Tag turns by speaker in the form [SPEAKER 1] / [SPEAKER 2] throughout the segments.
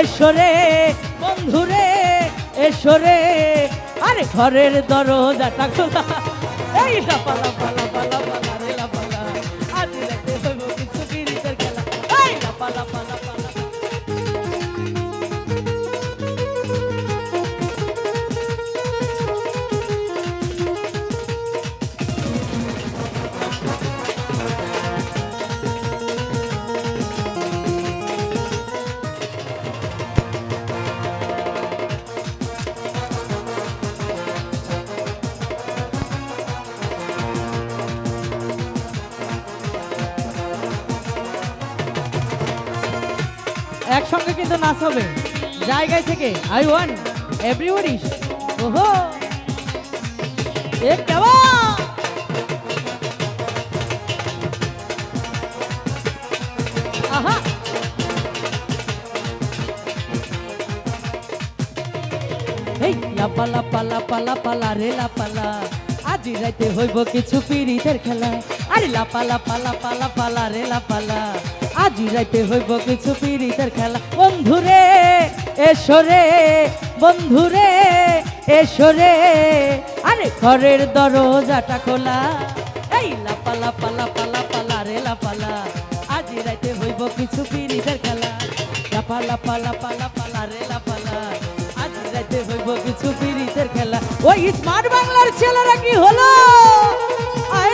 [SPEAKER 1] এসরে বন্ধুরে এসরে আরে ঘরের দরজাটা খোলা। এই পালা পালা পালা একসঙ্গে কিন্তু নাচ হবে। জায়গায় থেকে আই ওয়ান এভরিবডি ওহো! এক কেমন? আহা! এই লাপা লাপা লাপা লাপা, লা রে, লাপা, লা। আজি রাইতে হইব কিছু পিরিতের খেলা। আরে লাপা লাপা লাপা লাপা, লা রে, লাপা, লা। আজি রাইতে হইব কিছু পিরিতের খেলা। বন্ধুরে এসরে বন্ধুরে এসরে আরে ঘরের দরজাটা খোলা। এই লাপা লাপা লাপা লাপা, লা রে, লাপা, লা। আজি রাইতে হইব কিছু পিরিতের খেলা। লাপা লাপা লাপা লাপা, লা রে, লাপা, লা। আজ রাতে হইব কিছু পিরিতের খেলা। ওই স্মার্ট বাংলার ছেলেরা কি হলো? আয়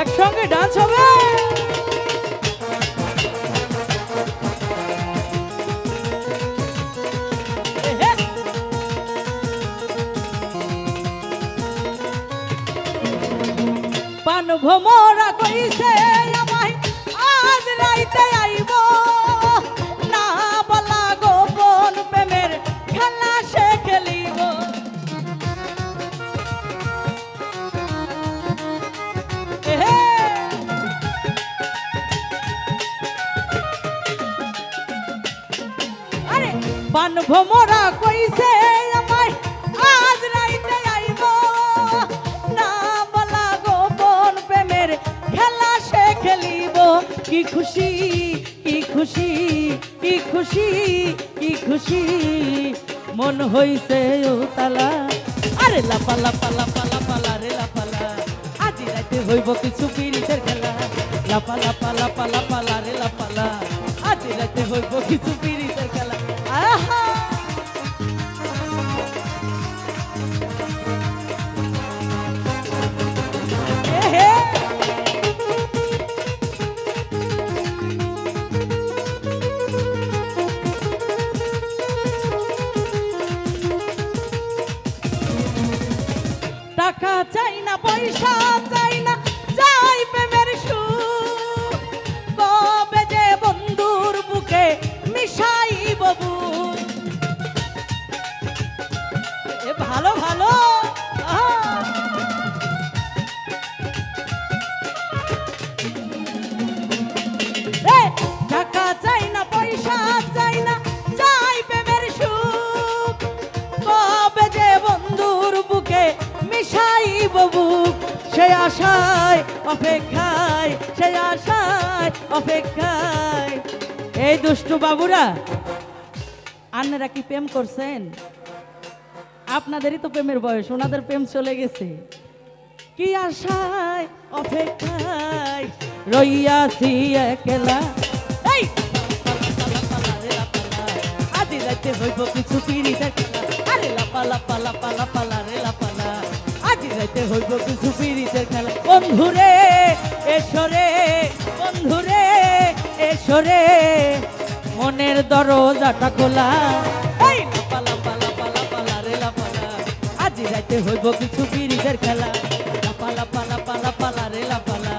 [SPEAKER 1] একসঙ্গে ডান্স হবে। পান ভোমরা কইছে আমায় আজ রাইতে আইব। ভোমরা কইছে আমায়, আজ রাইতে আইব। না বলা গোপন প্রেমের খেলা সে খেলিব। কি খুশি কি খুশি কি খুশি কি খুশি, মন হইছে উতালা। আরে লাপা লাপা লাপা লাপা রে লাপালা আজি রাইতে হইব কিছু পিরিতের খেলা। লাপা লাপা লাপা লাপা টাকা চাই না পয়সা চাই না মিশাই বুক সে আশায় অপেক্ষায় সে আশায় অপেক্ষায়। এই দুষ্টু বাবুরা, আন্নারা কি প্রেম করছেন? আপনাদেরই তো প্রেমের বয়স, ওনাদের প্রেম চলে গেছে। কি আশায় অপেক্ষায় রইয়াছি একলা? এই! আদি রাতে হইব কিছু খেলা আরে লাপা লাপা লাপা লাপা রে লাপালা। রাতে হইব কিছু পিরিতের খেলা। বন্ধুরে এসরে বন্ধুরে এসরে মনের দরজাটা খোলা। আজি রাতে হইব কিছু পিরিতের খেলা। লাপা লাপা লাপা লাপা লা রে লাপালা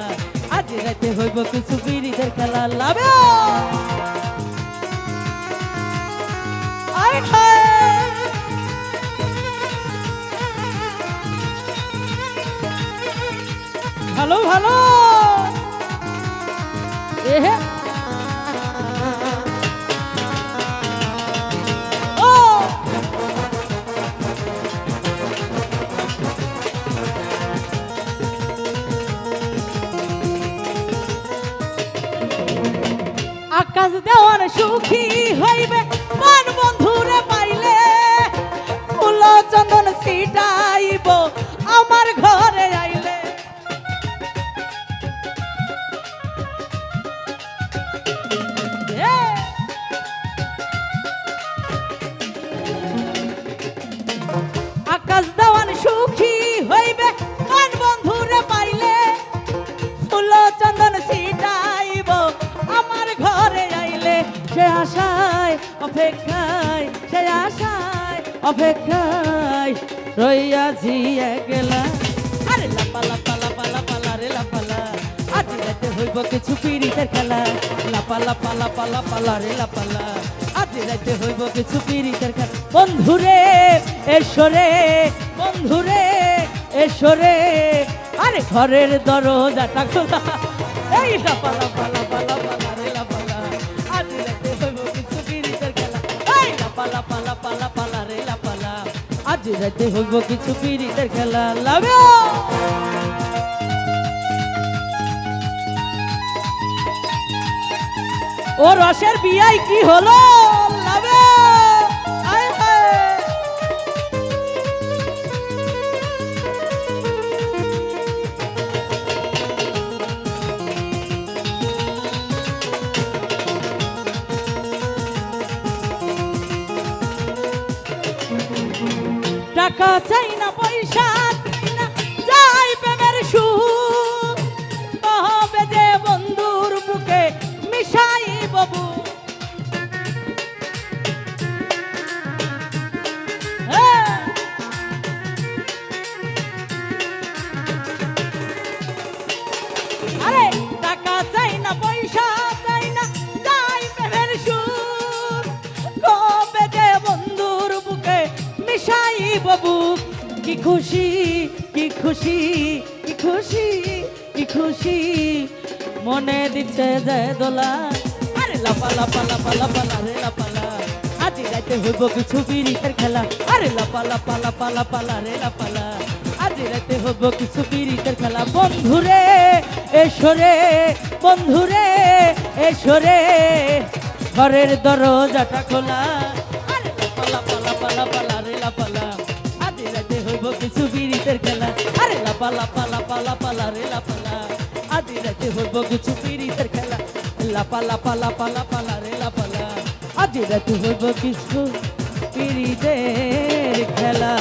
[SPEAKER 1] আজি রাতে হইব কিছু পিরিতের খেলা। হায়! ভালো ভালো। এহে। আকাশ দেওয়ার সুখী হইবে মান বন্ধুরে পাইলে ফুল চন্দন ছিটাইব। অপেক্ষায় সে আশায় অপেক্ষায় রইয়াছি একলা। আরে লাপা লাপা লাপা লাপা রে লাপা লা। আজ রাতে হইব কিছু পিরিতের খেলা। লাপা লাপা লাপা লাপা রে লাপা লা। আজ রাতে হইব কিছু পিরিতের খেলা। বন্ধুরে এসরে বন্ধুরে এসরে আরে ঘরের দরজাটা খোলা। এই লাপা লাপা আজ রাতে হইব কিছু পিড়িতের খেলা লাভে ও রসের বিয়াই কি হলো? টাকা খুশি, কি খুশি কি খুশি কি খুশি। মনে দিচ্ছে যে দোলা। আরে লাপা লাপা লাপা লাপা রে, লাপা লা আজি রাতে হইব কিছু পিরিতের খেলা। আরে লাপা লাপা লাপা লাপা লা রে, লাপা লা আজি রাতে হইব কিছু পিরিতের খেলা। বন্ধুরে এসরে বন্ধুরে এসরে ঘরের দরজাটা খোলা। আরে লাপা লাপা লাপা লাপা লা রে, লাপা আরে লাপা লাপা লাপা লাপা রে লাপালা আদি রাতে হইব কিছু পিরিতের খেলা। লাপা লাপা লাপা লাপা রে লাপালা আদি রাতে হইব কিছু পিরিতের খেলা।